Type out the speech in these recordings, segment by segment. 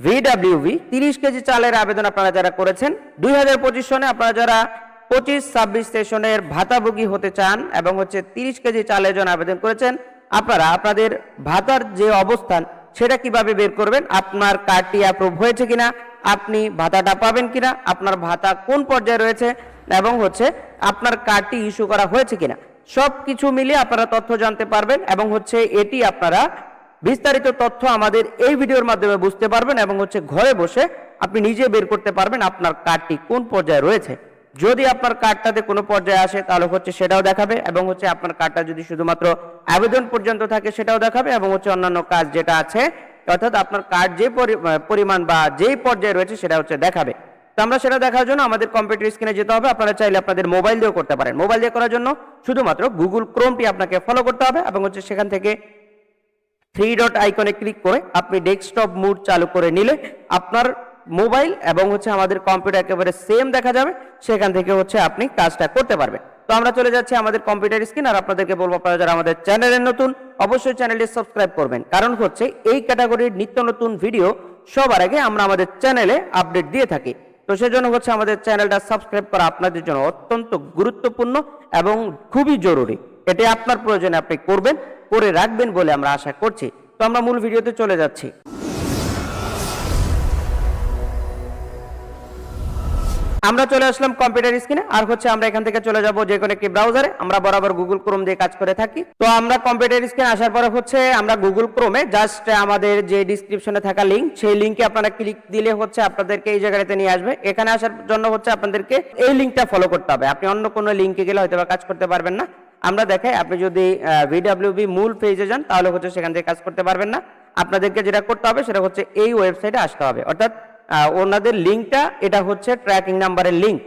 ভিডাব্লিউভি তিরিশ কেজি চালের আবেদন আপনারা যারা করেছেন, দুই হাজার পঁচিশ সনে আপনারা যারা পঁচিশ ছাব্বিশ সেশনের ভাতাভোগী হতে চান এবং হচ্ছে তিরিশ কেজি চালের জন্য আবেদন করেছেন, আপনারা, আপনাদের ভাতার যে অবস্থান, সেটা কীভাবে বের করবেন, আপনার কার্ডটি অ্যাপ্রুভ হয়েছে কিনা, আপনি ভাতাটা পাবেন কিনা, আপনার ভাতা কোন পর্যায়ে রয়েছে এবং হচ্ছে আপনার কার্ডটি ইস্যু করা হয়েছে কিনা সব কিছু মিলিয়ে আপনারা তথ্য জানতে পারবেন এবং হচ্ছে এটি আপনারা বিস্তারিত তথ্য আমাদের এই ভিডিওর মাধ্যমে বুঝতে পারবেন এবং হচ্ছে ঘরে বসে আপনি নিজে বের করতে পারবেন আপনার কার্ডটি কোন পর্যায়ে রয়েছে। যদি আপনার কার্ডটাতে কোনো পর্যায়ে আসে, তাহলে হচ্ছে সেটাও দেখাবে এবং হচ্ছে আপনার কার্ডটা যদি শুধুমাত্র আবেদন পর্যন্ত থাকে, সেটাও দেখাবে এবং হচ্ছে অন্যান্য কাজ যেটা আছে, অর্থাৎ আপনার কার্ড যে পরি- পরিমাণ বা যেই পর্যায়ে রয়েছে, সেটা হচ্ছে দেখাবে। তো আমরা সেটা দেখার জন্য আমাদের কম্পিউটার স্ক্রিনে যেতে হবে। আপনারা চাইলে আপনাদের মোবাইল দিয়েও করতে পারেন। মোবাইল দিয়ে করার জন্য শুধুমাত্র গুগল ক্রোমটি আপনাকে ফলো করতে হবে এবং হচ্ছে সেখান থেকে থ্রি ডট আইকনে ক্লিক করে আপনি ডেস্কটপ মুড চালু করে নিলে আপনার মোবাইল এবং হচ্ছে আমাদের কম্পিউটার একেবারে সেম দেখা যাবে, সেখান থেকে হচ্ছে আপনি কাজটা করতে পারবেন। তো আমরা চলে যাচ্ছি আমাদের কম্পিউটার স্ক্রিন আর আপনাদেরকে বলব আপনারা যারা আমাদের চ্যানেলের নতুন, অবশ্যই চ্যানেলটি সাবস্ক্রাইব করবেন। কারণ হচ্ছে এই ক্যাটাগরির নিত্য নতুন ভিডিও সবার আগে আমরা আমাদের চ্যানেলে আপডেট দিয়ে থাকি। তো সেজন্য হচ্ছে আমাদের চ্যানেলটা সাবস্ক্রাইব করা আপনাদের জন্য অত্যন্ত গুরুত্বপূর্ণ এবং খুবই জরুরি। এটি আপনার প্রয়োজনে আপনি করবেন, করে রাখবেন বলে আমরা আশা করছি। তো আমরা মূল ভিডিওতে চলে যাচ্ছি। আমরা চলে আসলাম কম্পিউটার স্ক্রিনে আর হচ্ছে আমরা এখান থেকে চলে যাব যে কোনো একটি ব্রাউজারে আমরা বরাবর গুগল ক্রোম দিয়ে কাজ করে থাকি। তো আমরা কম্পিউটার স্ক্রিনে আসার পরে হচ্ছে আমরা গুগল ক্রোমে জাস্ট আমাদের যে ডিসক্রিপশনে থাকা লিঙ্ক সেই লিঙ্কে আপনারা ক্লিক দিলে হচ্ছে আপনাদেরকে এই জায়গাটাতে নিয়ে আসবে। এখানে আসার জন্য হচ্ছে আপনাদেরকে এই লিঙ্কটা ফলো করতে হবে। আপনি অন্য কোনো লিঙ্কে গেলে হয়তো কাজ করতে পারবেন না। আমরা দেখাই, আপনি যদি ভিডাব্লিউবি মূল পেজে যান, তাহলে হচ্ছে সেখান থেকে কাজ করতে পারবেন না। আপনাদেরকে যেটা করতে হবে, সেটা হচ্ছে এই ওয়েবসাইটে আসতে হবে। অর্থাৎ ওনাদের লিঙ্কটা, এটা হচ্ছে ট্র্যাকিং নাম্বারের লিঙ্ক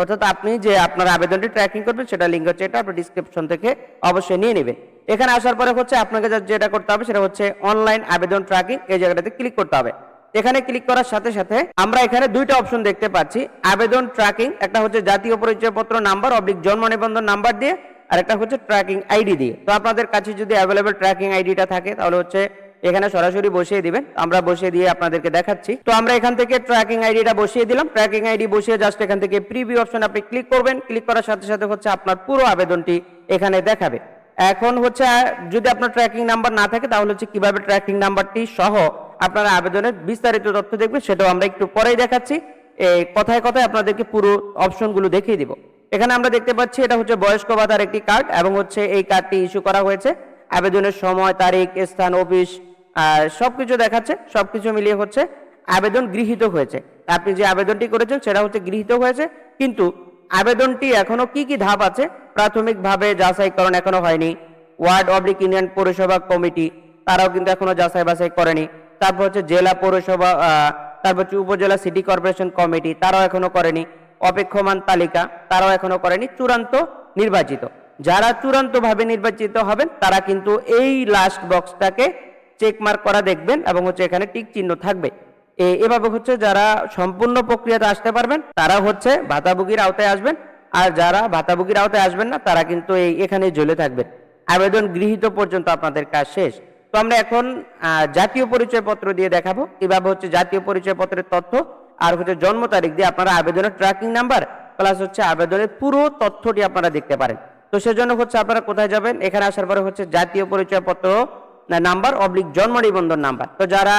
অর্থাৎ আপনি যে আপনার আবেদনটি ট্র্যাকিং করবেন, সেটা লিঙ্ক হচ্ছে এটা, আপনি ডিসক্রিপশন থেকে অবশ্যই নিয়ে নেবেন। এখানে আসার পরে হচ্ছে আপনাকে যেটা করতে হবে, সেটা হচ্ছে অনলাইন আবেদন ট্র্যাকিং এই জায়গাটাতে ক্লিক করতে হবে। এখানে ক্লিক করার সাথে সাথে আমরা এখানে দুইটা অপশন দেখতে পাচ্ছি, আবেদন ট্র্যাকিং একটা হচ্ছে জাতীয় পরিচয়পত্র নাম্বার অবলিক জন্ম নিবন্ধন নাম্বার দিয়ে আর একটা হচ্ছে ট্র্যাকিং আইডি দিয়ে। তো আপনাদের কাছে যদি অ্যাভেলেবেল ট্র্যাকিং আইডিটা থাকে, তাহলে হচ্ছে এখানে সরাসরি বসিয়ে দিবেন। আমরা বসিয়ে দিয়ে আপনাদেরকে দেখাচ্ছি। তো আমরা এখান থেকে ট্র্যাকিং আইডিটা বসিয়ে দিলাম। ট্র্যাকিং আইডি বসিয়ে জাস্ট এখান থেকে প্রিভিউ অপশন আপনি ক্লিক করবেন। ক্লিক করার সাথে সাথে হচ্ছে আপনার পুরো আবেদনটি এখানে দেখাবে। এখন হচ্ছে যদি আপনার ট্র্যাকিং নাম্বার না থাকে, তাহলে হচ্ছে কীভাবে ট্র্যাকিং নাম্বারটি সহ আপনার আবেদনের বিস্তারিত তথ্য দেখবে সেটাও আমরা একটু পরেই দেখাচ্ছি। কথায় কথায় আপনাদেরকে পুরো অপশনগুলো দেখিয়ে দিব। এখানে আমরা দেখতে পাচ্ছি এটা হচ্ছে বয়স্ক ভাতার একটি কার্ড এবং হচ্ছে এই কার্ডটি ইস্যু করা হয়েছে। আবেদনের সময়, তারিখ, স্থান অফিস আর সবকিছু দেখাচ্ছে, সবকিছু মিলিয়ে হচ্ছে আবেদন গৃহীত হয়েছে। আপনি যে আবেদনটি করেছেন সেটা হচ্ছে গৃহীত হয়েছে, কিন্তু আবেদনটি এখনও কি কি ধাপ আছে? প্রাথমিকভাবে যাচাইকরণ এখনও হয়নি। ওয়ার্ড অবলিক ইউনিয়ন পৌরসভা কমিটি তারাও কিন্তু এখনও যাচাই বাছাই করেনি। তারপর হচ্ছে জেলা পৌরসভা তারপর হচ্ছে উপজেলা সিটি কর্পোরেশন কমিটি তারাও এখনও করেনি। অপেক্ষমান তালিকা তারাও এখনও করেনি, চূড়ান্ত নির্বাচিত। যারা চূড়ান্ত ভাবে নির্বাচিত হবেন, তারা কিন্তু এই লাস্ট বক্সটাকে চেক মার্ক করা দেখবেন এবং হচ্ছে এখানে টিক চিহ্ন থাকবে। এভাবে হচ্ছে যারা সম্পূর্ণ প্রক্রিয়াতে আসতে পারবেন, তারা হচ্ছে ভাতাভোগীর আওতায় আসবেন, আর যারা ভাতাভোগীর আওতায় আসবেন না, তারা কিন্তু এই, এখানে ঝুলে থাকবেন আবেদন গৃহীত পর্যন্ত আপনাদের কাজ শেষ। তো আমরা এখন জাতীয় পরিচয়পত্র দিয়ে দেখাবো। এভাবে হচ্ছে জাতীয় পরিচয়পত্রের তথ্য আর হচ্ছে জন্ম তারিখ দিয়ে আপনারা আবেদনের ট্র্যাকিং নাম্বার প্লাস হচ্ছে আবেদনের পুরো তথ্যটি আপনারা দেখতে পারেন। তো সেজন্য হচ্ছে আপনারা কোথায় যাবেন? এখানে আসার পরে হচ্ছে জাতীয় পরিচয়পত্র নাম্বার অবলিক জন্ম নিবন্ধন নাম্বার তো যারা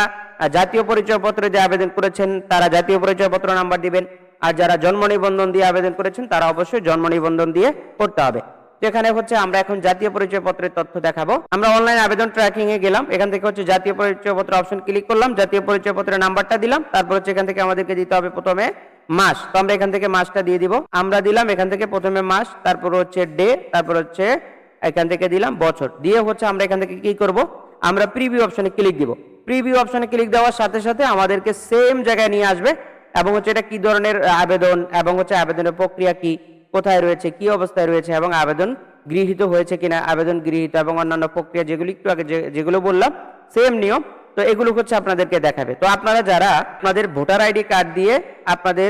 জাতীয় পরিচয়পত্র যে আবেদন করেছেন, তারা জাতীয় পরিচয়পত্র নাম্বার দিবেন। আর যারা জন্ম নিবন্ধন দিয়ে আবেদন করেছেন, তারা অবশ্যই জন্ম নিবন্ধন দিয়ে করতে হবে। যেখানে হচ্ছে আমরা এখন জাতীয় পরিচয়পত্রের তথ্য দেখাবো। আমরা অনলাইন আবেদন ট্র্যাকিং এ গেলাম। এখান থেকে হচ্ছে জাতীয় পরিচয়পত্র অপশন ক্লিক করলাম। জাতীয় পরিচয়পত্রের নাম্বারটা দিলাম। তারপর হচ্ছে এখান থেকে আমাদেরকে দিতে হবে প্রথমে মাস। তো আমরা এখান থেকে মাসটা দিয়ে দিব। আমরা দিলাম এখান থেকে প্রথমে মাস, তারপর হচ্ছে ডে তারপর হচ্ছে এখান থেকে দিলাম বছর। দিয়ে হচ্ছে আমরা এখান থেকে কি করব? আমরা প্রিভিউ অপশনে ক্লিক দিব। প্রিভিউ অপশনে ক্লিক দেওয়ার সাথে সাথে আমাদেরকে সেম জায়গায় নিয়ে আসবে। এবং হচ্ছে এটা কি ধরনের আবেদন এবং হচ্ছে আবেদনের প্রক্রিয়া কি? কোথায় রয়েছে, কি অবস্থায় রয়েছে এবং আবেদন গৃহীত হয়েছে কিনা, আবেদন গৃহীত এবং অন্যান্য প্রক্রিয়া যেগুলি একটু আগে যেগুলো বললাম সেম নিয়ম। তো এগুলো হচ্ছে আপনাদেরকে দেখাবে। তো আপনারা যারা আপনাদের ভোটার আইডি কার্ড দিয়ে আপনাদের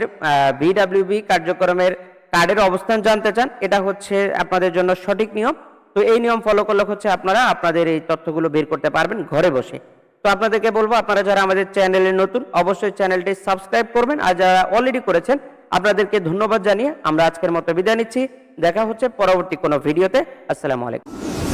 ভিডাব্লিউবি কার্যক্রমের কার্ডের অবস্থান জানতে চান, এটা হচ্ছে আপনাদের জন্য সঠিক নিয়ম। তো এই নিয়ম ফলো করলে হচ্ছে আপনারা আপনাদের এই তথ্যগুলো বের করতে পারবেন ঘরে বসে। তো আপনাদেরকে বলব, আপনারা যারা আমাদের চ্যানেলে নতুন, অবশ্যই চ্যানেলটি সাবস্ক্রাইব করবেন। আর যারা অলরেডি করেছেন আপনাদেরকে ধন্যবাদ জানিয়ে আমরা আজকের মতো বিদায় নিচ্ছি। দেখা হচ্ছে পরবর্তী কোনো ভিডিওতে। আসসালামু আলাইকুম।